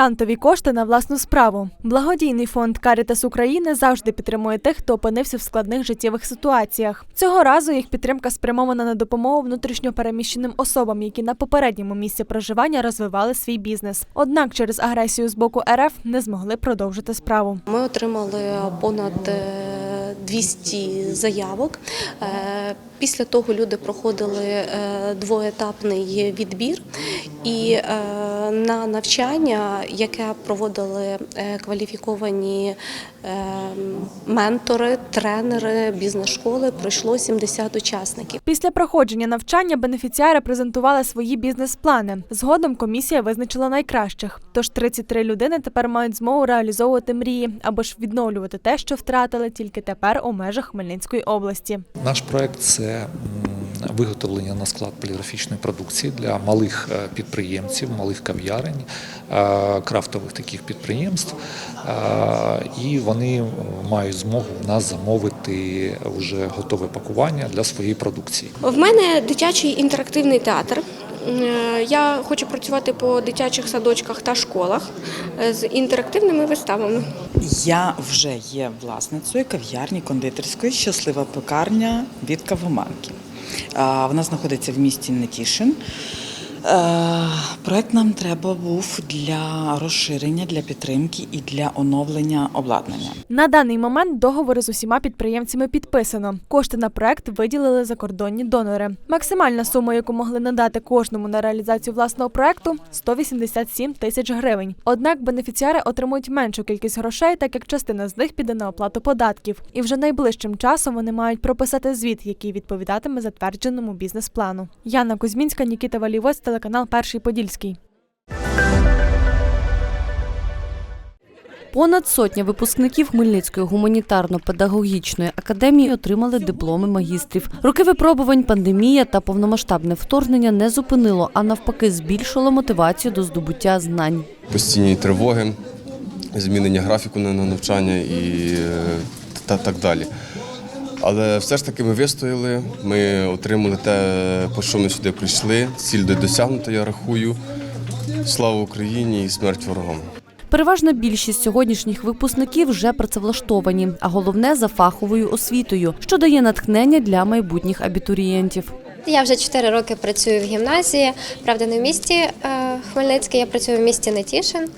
грантові кошти на власну справу. Благодійний фонд Карітас України завжди підтримує тих, хто опинився в складних життєвих ситуаціях. Цього разу їх підтримка спрямована на допомогу внутрішньо переміщеним особам, які на попередньому місці проживання розвивали свій бізнес. Однак через агресію з боку РФ не змогли продовжити справу. Ми отримали понад е, 200 заявок. Е, Після того люди проходили е, двоетапний відбір, і е, на навчання, яке проводили кваліфіковані ментори, тренери бізнес-школи, пройшло 70 учасників. Після проходження навчання бенефіціари презентували свої бізнес-плани. Згодом комісія визначила найкращих. Тож 33 людини тепер мають змогу реалізовувати мрії або ж відновлювати те, що втратили тільки тепер у межах Хмельницької області. Наш проект це виготовлення на склад поліграфічної продукції для малих е, підприємців, малих кав'ярень, е, крафтових таких підприємств. Е, І вони мають змогу в нас замовити вже готове пакування для своєї продукції. В мене дитячий інтерактивний театр. Е, Я хочу працювати по дитячих садочках та школах е, з інтерактивними виставами. Я вже є власницею кав'ярні кондитерської щаслива пекарня від кавоманки. Вона знаходиться в місті Нетішин. Е, Проект нам треба був для розширення, для підтримки і для оновлення обладнання. На даний момент договори з усіма підприємцями підписано. Кошти на проект виділили закордонні донори. Максимальна сума, яку могли надати кожному на реалізацію власного проекту 187 тисяч гривень. Однак бенефіціари отримують меншу кількість грошей, так як частина з них піде на оплату податків. І вже найближчим часом вони мають прописати звіт, який відповідатиме затвердженому бізнес-плану. Яна Кузьмінська, Нікіта Валівоць, телеканал Перший Подільський. Понад сотня випускників Хмельницької гуманітарно-педагогічної академії отримали дипломи магістрів. Роки випробувань, пандемія та повномасштабне вторгнення не зупинило, а навпаки, збільшило мотивацію до здобуття знань. постійні тривоги, змінення графіку на на навчання і е, та так далі. Але все ж таки ми вистояли, ми отримали те, по що ми сюди прийшли. Ціль досягнута, я рахую. Слава Україні і смерть ворогам. Переважна більшість сьогоднішніх випускників вже працевлаштовані, а головне за фаховою освітою, що дає натхнення для майбутніх абітурієнтів. Я вже 4 роки працюю в гімназії. Правда, не в місті е, Хмельницький, я працюю в місті Нетішин.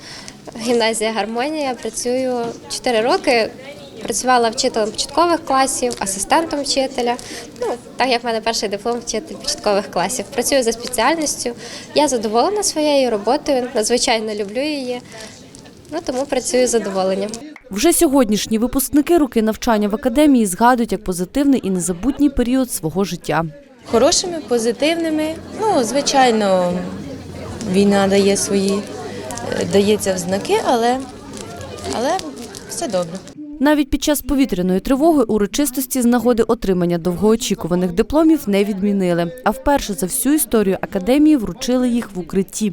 Гімназія Гармонія. Працюю 4 роки. Працювала вчителем початкових класів, асистентом вчителя. Ну, так як в мене перший диплом вчитель початкових класів. Працюю за спеціальністю. Я задоволена своєю роботою, надзвичайно люблю її. Ну, тому працюю з задоволенням. Вже сьогоднішні випускники роки навчання в академії згадують як позитивний і незабутній період свого життя. хорошими, позитивними. Ну, звичайно, війна дає свої, е, дається в знаки, але, але все добре. Навіть під час повітряної тривоги урочистості з нагоди отримання довгоочікуваних дипломів не відмінили. А вперше за всю історію академії вручили їх в укритті.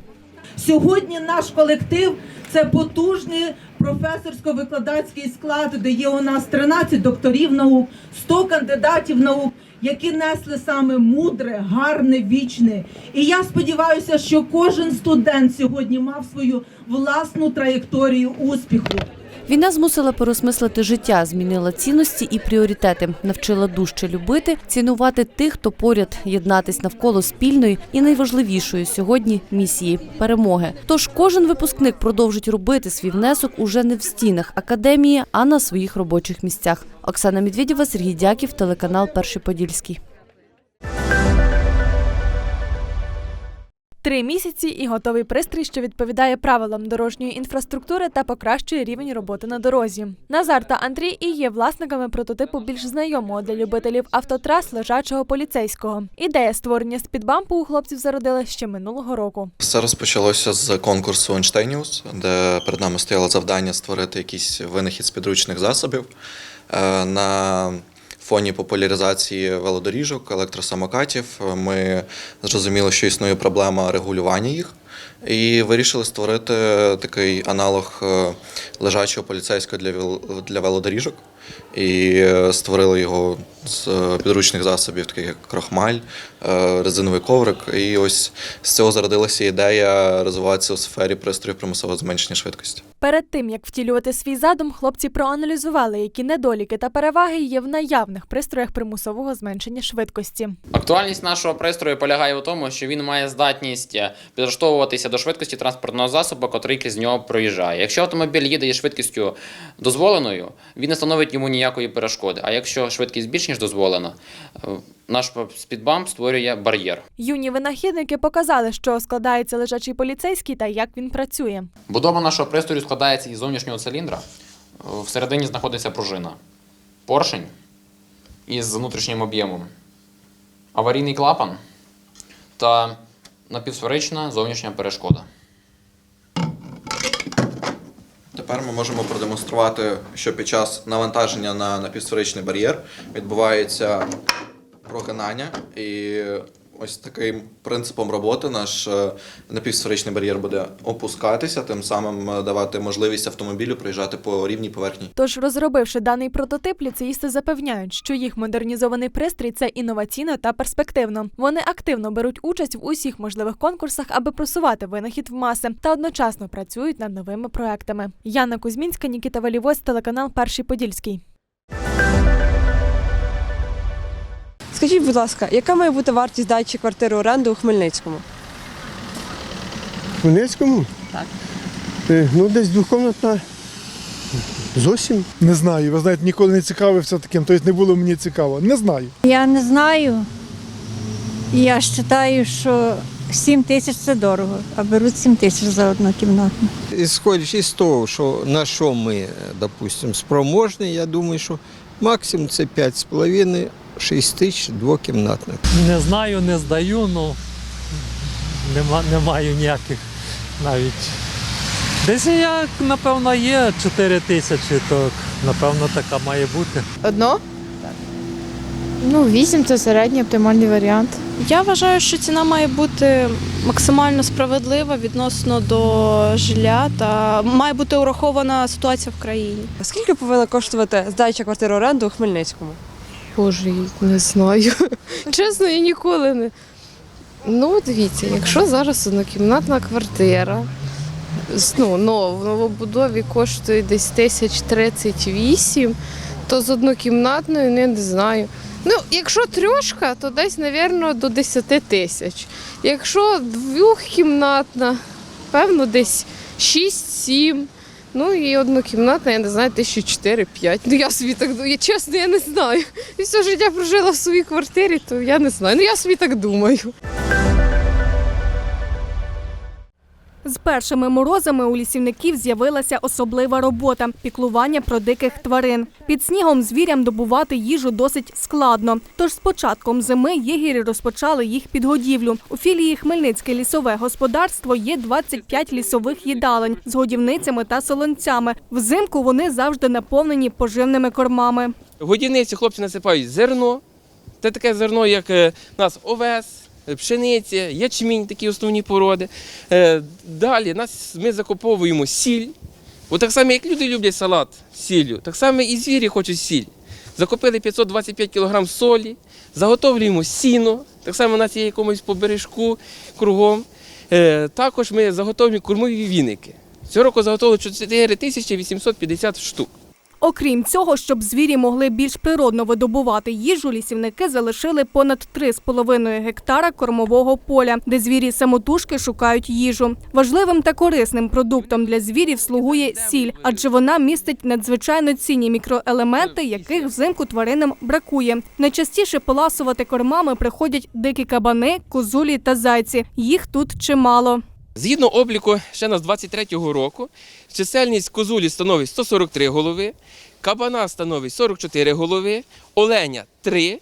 Сьогодні наш колектив це потужний професорсько-викладацький склад, де є у нас 13 докторів наук, 100 кандидатів наук, які несли саме мудре, гарне, вічне. І я сподіваюся, що кожен студент сьогодні мав свою власну траєкторію успіху. Війна змусила переосмислити життя, змінила цінності і пріоритети, навчила дужче любити, цінувати тих, хто поряд, єднатись навколо спільної і найважливішої сьогодні місії перемоги. Тож кожен випускник продовжить робити свій внесок уже не в стінах академії, а на своїх робочих місцях. Оксана Медведєва, Сергій Дяків, телеканал Перший Подільський. Три місяці і готовий пристрій, що відповідає правилам дорожньої інфраструктури та покращує рівень роботи на дорозі. Назар та Андрій і є власниками прототипу більш знайомого для любителів автотрас лежачого поліцейського. Ідея створення спідбампу у хлопців зародила ще минулого року. Все розпочалося з конкурсу Einsteinius, де перед нами стояло завдання створити якийсь винахід з підручних засобів. Е, На фоні популяризації велодоріжок, електросамокатів ми зрозуміли, що існує проблема регулювання їх. І вирішили створити такий аналог е, лежачого поліцейського для вел- велодоріжок. І е, створили його з е, підручних засобів, таких як крохмаль, е, резиновий коврик. І ось з цього зародилася ідея розвиватися у сфері пристроїв примусового зменшення швидкості. Перед тим як втілювати свій задум, хлопці проаналізували, які недоліки та переваги є в наявних пристроях примусового зменшення швидкості. Актуальність нашого пристрою полягає у тому, що він має здатність е, підлаштовуватися до швидкості транспортного засобу, котрий крізь нього проїжджає. Якщо автомобіль їде із швидкістю дозволеною, він не становить йому ніякої перешкоди. А якщо швидкість більш ніж дозволена, е, наш спідбамп створює бар'єр. Юні винахідники показали, що складається лежачий поліцейський та як він працює. Будова нашого пристрою складається із зовнішнього циліндра. Всередині знаходиться пружина, поршень із внутрішнім об'ємом, аварійний клапан та напівсферична зовнішня перешкода. Тепер ми можемо продемонструвати, що під час навантаження на напівсферичний бар'єр відбувається прогинання. І ось таким принципом роботи наш е, напівсферичний бар'єр буде опускатися, тим самим е, давати можливість автомобілю проїжджати по рівній поверхні. Тож, розробивши даний прототип, ліцеїсти запевняють, що їх модернізований пристрій це інноваційно та перспективно. Вони активно беруть участь в усіх можливих конкурсах, аби просувати винахід в маси, та одночасно працюють над новими проектами. Яна Кузьмінська, Нікіта Валівось, телеканал Перший Подільський. Скажіть, будь ласка, яка має бути вартість дачі квартири оренди у Хмельницькому? Хмельницькому? Так. Е, Ну, десь двокомнатна. Зовсім. Не знаю, ви знаєте, ніколи не цікавився таким, тобто не було мені цікаво. Не знаю. Я не знаю. Я вважаю, що 7 тисяч це дорого, а беруть 7 тисяч за однокімнатну. Ісходячи з того, що на що ми, допустимо, спроможні, я думаю, що максимум це 5,5-6 тисяч двокімнатних. Не знаю, не здаю, ну нема, не маю ніяких навіть. Десь як, напевно, є 4 тисячі, то напевно така має бути. Одно? Ну, вісім це середній оптимальний варіант. Я вважаю, що ціна має бути максимально справедлива відносно до жилья та має бути урахована ситуація в країні. Скільки повинна коштувати здача квартири оренди у Хмельницькому? Боже, не знаю. Чесно, я ніколи не. Ну, дивіться, якщо зараз однокімнатна квартира, ну, в новобудові коштує десь тисяч 38, то з однокімнатною не, не знаю. Ну, якщо трьошка, то десь, мабуть, до 10 тисяч. Якщо двохкімнатна, певно, десь 6-7. Ну і однокімнатна, я не знаю, тисячі 4-5. Ну я собі так думаю, чесно, я не знаю. І все життя прожила в своїй квартирі, то я не знаю. Ну я собі так думаю. З першими морозами у лісівників з'явилася особлива робота піклування про диких тварин. Під снігом звірям добувати їжу досить складно. Тож з початком зими єгері розпочали їх підгодівлю. У філії Хмельницьке лісове господарство є 25 лісових їдалень з годівницями та солонцями. Взимку вони завжди наповнені поживними кормами. Годівниці хлопці насипають зерно. Це таке зерно, як е, у нас овес, пшениця, ячмінь, такі основні породи. Е, Далі нас, ми закуповуємо сіль. Бо так само, як люди люблять салат з сіллю, так само і звірі хочуть сіль. Закупили 525 кг солі, заготовлюємо сіно, так само у нас є якомусь по бережку кругом. Е, Також ми заготовлюємо кормові віники. Цього року заготовили 4850 штук. Окрім цього, щоб звірі могли більш природно видобувати їжу, лісівники залишили понад 3,5 гектара кормового поля, де звірі самотужки шукають їжу. Важливим та корисним продуктом для звірів слугує сіль, адже вона містить надзвичайно цінні мікроелементи, яких взимку тваринам бракує. Найчастіше поласувати кормами приходять дикі кабани, козулі та зайці. Їх тут чимало. Згідно обліку ще нас 23-го року, чисельність козулі становить 143 голови, кабана становить 44 голови, оленя 3,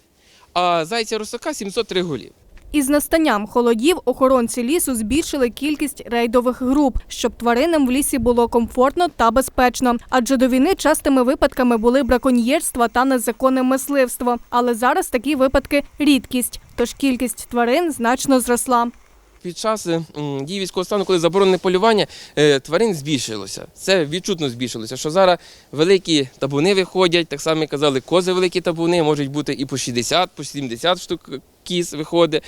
а зайця русака 703 голів. Із настанням холодів охоронці лісу збільшили кількість рейдових груп, щоб тваринам в лісі було комфортно та безпечно. Адже до війни частими випадками були браконьєрства та незаконне мисливство. Але зараз такі випадки рідкість, тож кількість тварин значно зросла. Під час е, дії військового стану, коли заборонене полювання, е, тварин збільшилося. Це відчутно збільшилося. Що зараз великі табуни виходять, так само казали, кози великі табуни, можуть бути і по 60, по 70 штук кіз виходить.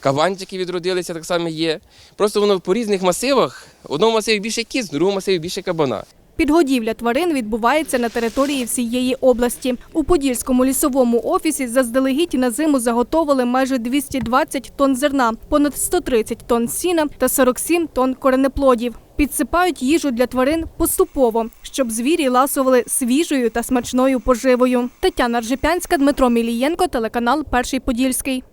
Каванчики відродилися, так само є. Просто воно по різних масивах. В одному масиві більше кіз, в другому масиві більше кабана. Підгодівля тварин відбувається на території всієї області. У Подільському лісовому офісі заздалегідь на зиму заготовили майже 220 тонн зерна, понад 130 тонн сіна та 47 тонн коренеплодів. Підсипають їжу для тварин поступово, щоб звірі ласували свіжою та смачною поживою. Тетяна Ржепянська, Дмитро Мілієнко, телеканал Перший Подільський.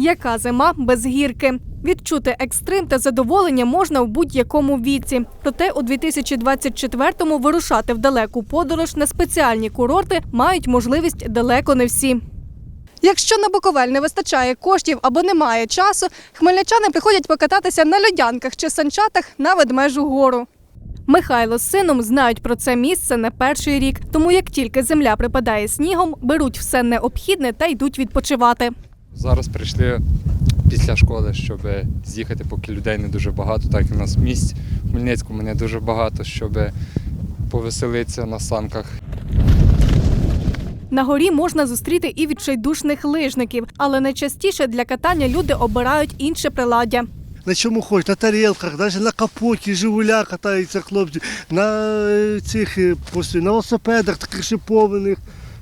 Яка зима без гірки? Відчути екстрим та задоволення можна в будь-якому віці. Проте у 2024-му вирушати в далеку подорож на спеціальні курорти мають можливість далеко не всі. Якщо на Буковель не вистачає коштів або немає часу, хмельничани приходять покататися на льодянках чи санчатах на ведмежу гору. Михайло з сином знають про це місце не перший рік, тому як тільки земля припадає снігом, беруть все необхідне та йдуть відпочивати. Зараз прийшли після школи, щоб з'їхати, поки людей не дуже багато, так як у нас місць в Хмельницькому не дуже багато, щоб повеселитися на санках. На горі можна зустріти і відчайдушних лижників, але найчастіше для катання люди обирають інше приладдя. На чому хочеш, на тарілках, навіть на капоті, Жигуля катаються хлопці, на е, цих е, на велосипедах таких шипованих,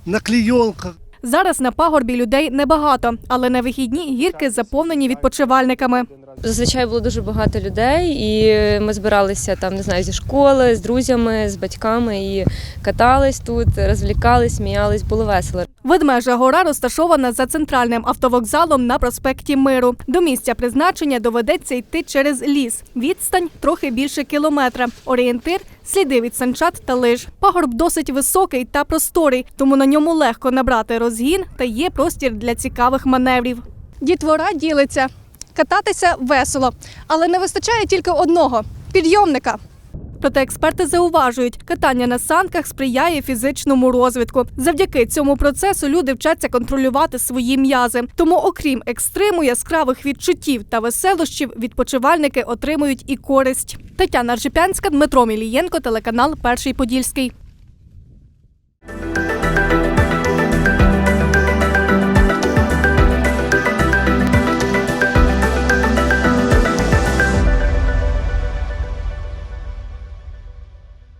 на клійонках. Зараз на пагорбі людей небагато, але на вихідні гірки заповнені відпочивальниками. Зазвичай було дуже багато людей, і ми збиралися там, не знаю, зі школи, з друзями, з батьками і катались тут, розвлікались, сміялись, було весело. Ведмежа гора розташована за центральним автовокзалом на проспекті Миру. До місця призначення доведеться йти через ліс. Відстань трохи більше кілометра. Орієнтир сліди від санчат та лиж. Пагорб досить високий та просторий, тому на ньому легко набрати розгін та є простір для цікавих маневрів. Дітвора ділиться. Кататися весело, але не вистачає тільки одного підйомника. Проте експерти зауважують, катання на санках сприяє фізичному розвитку. Завдяки цьому процесу люди вчаться контролювати свої м'язи. Тому, окрім екстриму, яскравих відчуттів та веселощів, відпочивальники отримують і користь. Тетяна Ржепянська, Дмитро Мілієнко, телеканал Перший Подільський.